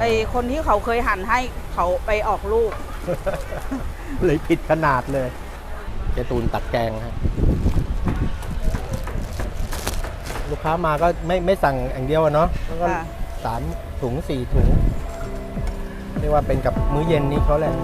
ไอคนที่เขาเคยหั่นให้เขาไปออกลูก เลยผิดขนาดเลยเจตูนตักแกงฮะลูกค้ามาก็ไม่ไม่สั่งอย่างเดียวอะเนาะแล้วก็ค่ะ สามถุงสี่ถุง เรียกว่าเป็นกับมื้อเย็นนี้เขาแหละ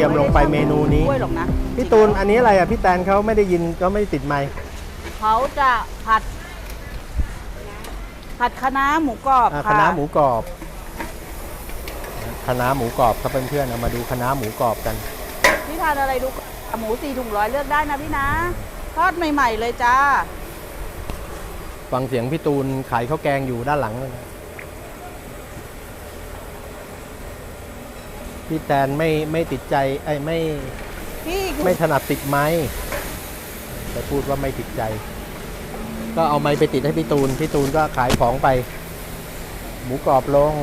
ทียมลงไปเมนูนี้กล้วยหรอกนะพี่ตูนอันนี้อะไรอะพี่แตนเขาไม่ได้ยินเขาไม่ได้ติดไมค์เขาจะผัด ผัดคะน้าหมูกรอบอ่าค่ะ คะน้าหมูกรอบคะน้าหมูกรอบครับเพื่อนๆเอามาดูคะน้าหมูกรอบกัน พี่ทานอะไรดูหมูสี่ถุงร้อยเลือกได้นะพี่นะทอดใหม่ ๆ เลยจ้า ฟังเสียงพี่ตูนขายข้าวแกงอยู่ด้านหลังเลยนะ พี่แตนไม่ไม่ติดใจไอ้ยไม่พี่ไม่ถนัดติดไม้แต่พูดว่าไม่ติดใจ ก็เอาไม้ไปติดให้พี่ตูน พี่ตูนก็ขายของไป หมูกรอบลง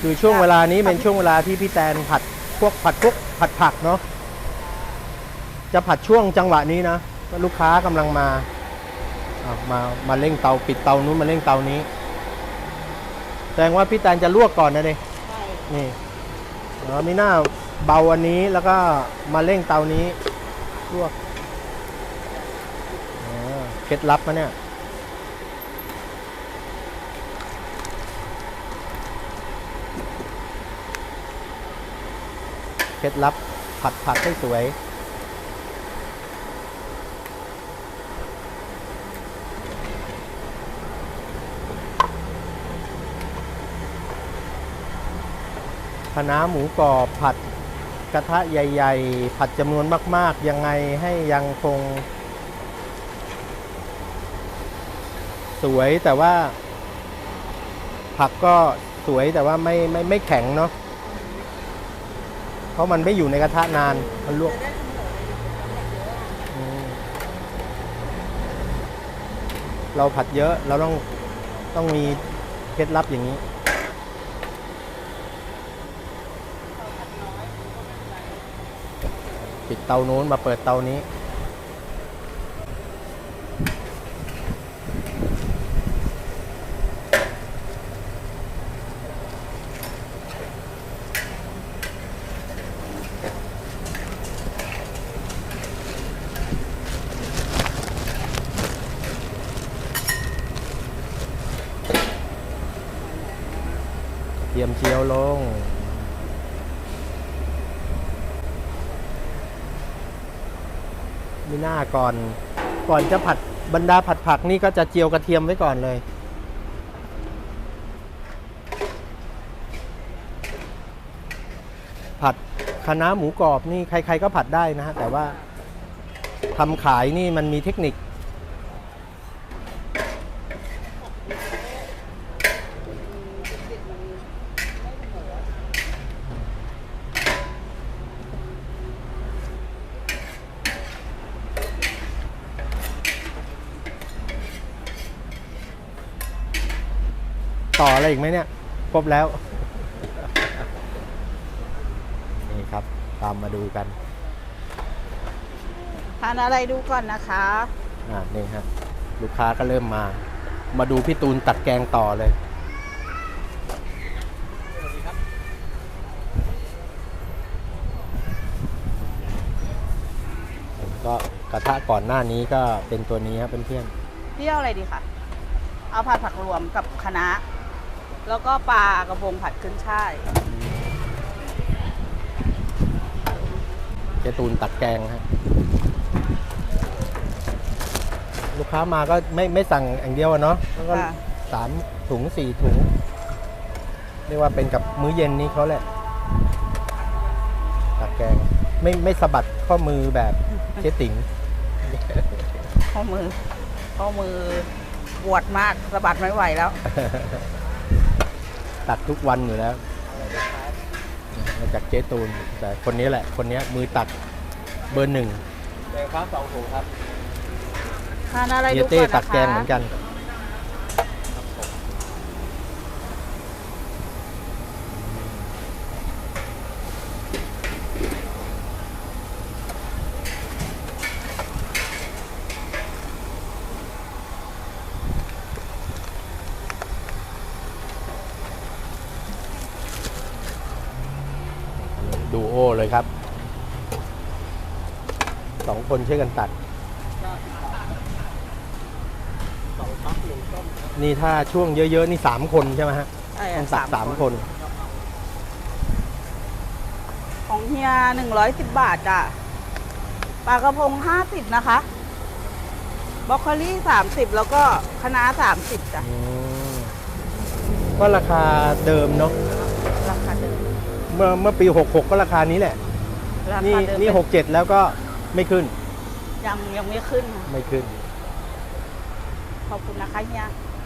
คือช่วงเวลานี้เป็นช่วงเวลาที่พี่แตนผัดพวกผัดพวกผัดผักเนาะจะผัดช่วงจังหวะนี้นะว่าลูกค้ากำลังมาอะ มามาเร่งเตาปิดเตานู้นมาเร่งเตานี้ แสดงว่าพี่แตนจะลวกก่อนนะเด็นี่เออมีหน้าเบาอันนี้แล้วก็มาเร่งเตานี้ลวกเออเคล็ดลับนะเนี่ยเคล็ดลับผัดผักให้สวย คณะหมูกรอบผัดกระทะใหญ่ ๆ ผัดจำนวนมาก ๆ ยังไงให้ยังคง สวยแต่ว่า ผักก็สวยแต่ว่าไม่ไม่ไม่แข็งเนาะเพราะมันไม่อยู่ในกระทะนานมันลวกเราผัดเยอะเราต้องต้องมีเคล็ดลับอย่างนี้ ปิดเตานู้นมาเปิดเตานี้ เตรียมเจียวลง มีหน้าก่อน ก่อนจะผัดบรรดาผัดผักนี่ก็จะเจียวกระเทียมไว้ก่อนเลย ผัดคะน้าหมูกรอบนี่ใคร ๆ ก็ผัดได้นะฮะแต่ว่าทำขายนี่มันมีเทคนิค ต่ออะไรอีกไหมเนี่ย ครบแล้ว นี่ครับ ตามมาดูกัน ทานอะไรดูก่อนนะคะ อ่า นี่ฮะ ลูกค้าก็เริ่มมา มาดูพี่ตูนตัดแกงต่อเลย ก็กระทะก่อนหน้านี้ก็เป็นตัวนี้ครับเพื่อนพี่เอาอะไรดีคะ เอาผัดผักรวมกับคะน้า แล้วก็ปลากระพงผัดขึ้นช่ายๆเจตูนตัดแกงฮะลูกค้ามาก็ไม่ไม่สั่งอย่างเดียวอะเนาะแล้วก็ค่ะ สามถุงสี่ถุง เรียกว่าเป็นกับมื้อเย็นนี้เขาแหละ ตักแกง ไม่ไม่สะบัดข้อมือแบบเจ๊ติ๋งข้อมือ ข้อมือปวดมากสะบัดไม่ไหวแล้ว ตักทุกวันอยู่แล้วมาจากเจ๊ตูน แต่คนนี้แหละ คนนี้มือตักเบอร์หนึ่งแกงฟ้าสองถุงครับทานอะไรเฮีดูยเต้ก่อนนะคะตักแกงเหมือนกัน ดูโอเลยครับสองคนช่วยกันตัดสองพักหนึ่งต้มนี่ถ้าช่วงเยอะๆ นี่สามคนใช่ไหมฮะใช่ต้องตักสามคน ของเฮียหนึ่งร้อยสิบบาทจ้ะปลากระพงห้าสิบนะคะบรอกโคลี่สามสิบแล้วก็คะน้าสามสิบจ้ะอืมก็ราคาเดิมเนาะราคาเดิม เมื่อเมื่อปี 66 ก็ราคานี้แหละ รานี่คาเดิมนี่ 67 แล้วก็ไม่ขึ้นยังยังไม่ขึ้นค่ะไม่ขึ้นขอบคุณนะคะเฮีย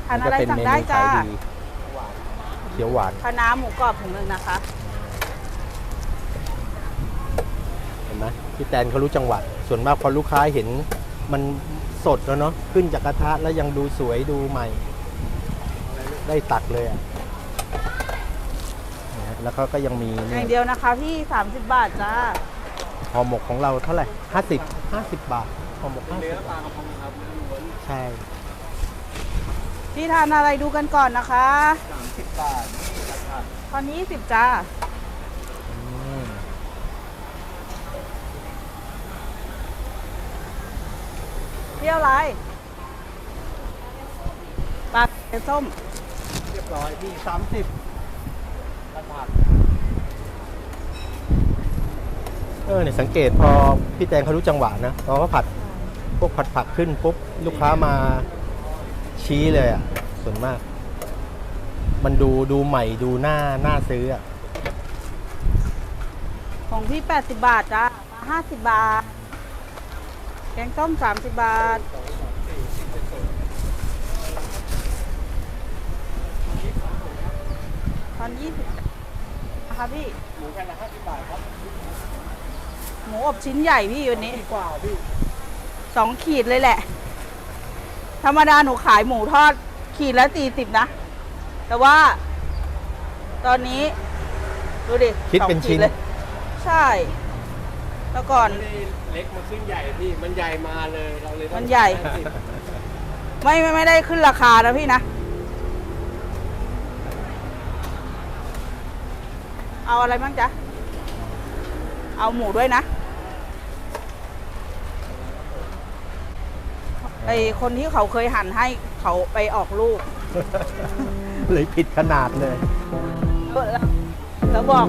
ทานมัอะไรเป็นสั่งเมได้นูจ้าขายดีเขียวหวาน คะน้าหมูกรอบถุงหนึ่งนะคะ เห็นไหมพี่แตนเขารู้จังหวะส่วนมากพอลูกค้าเห็นมันสดแล้วเนาะขึ้นจากกระทะแล้วยังดูสวยดูใหม่ ได้ตักเลยอะนะฮะ แล้วเขาก็ยังมีอเนี่ย่ายงเดียวนะคะพี่สามสิบบาทจ้าห่อหมกของเราเท่าไหร่50 50บาทห่อหมกเนื้อ50ปลากระพงครับเนื้อล้วนใช่ พี่ทานอะไรดูกันก่อนนะคะสามสิบบาทนี่ราคาตอนนี้สิบจ้าอืมเที่ยวอะไรปลาเป็นส้ม เรียบร้อยพี่สามสิบกระถาง เออเนี่ยสังเกตพอพี่แตงเขารู้จังหวะนะพอเขาผัดพวกผัดผักขึ้นปุ๊บลูกค้ามาชี้เลยอะส่วนมาก มันดูดูใหม่ดูหน้าหน้าซื้ออะของพี่แปดสิบบาทจ้าห้าสิบบาท แกงส้มสามสิบบาทตอนยี่สิบ คะพี่ หมูแค่ละห้าสิบบาทครับหมูอบชิ้นใหญ่พี่วันนี้ดีกว่าพี่สองขีดเลยแหละ ธรรมดาหนูขายหมูทอดขีดละสี่สิบนะ แต่ว่า ตอนนี้ ดูดิคิดเป็นสองชิ้นเลย ใช่ แล้วก่อนไม่ได้เล็กมันขึ้นใหญ่พี่ มันใหญ่มาเลย เราเลยต้องมันใหญ่50ไม่ไม่ไม่ได้ขึ้นราคานะพี่นะ เอาอะไรบ้างจ๊ะ เอาหมูด้วยนะไอคนที่เขาเคยหั่นให้เขาไปออกลูก เลยผิดขนาดเลยแล้วแล้วบอก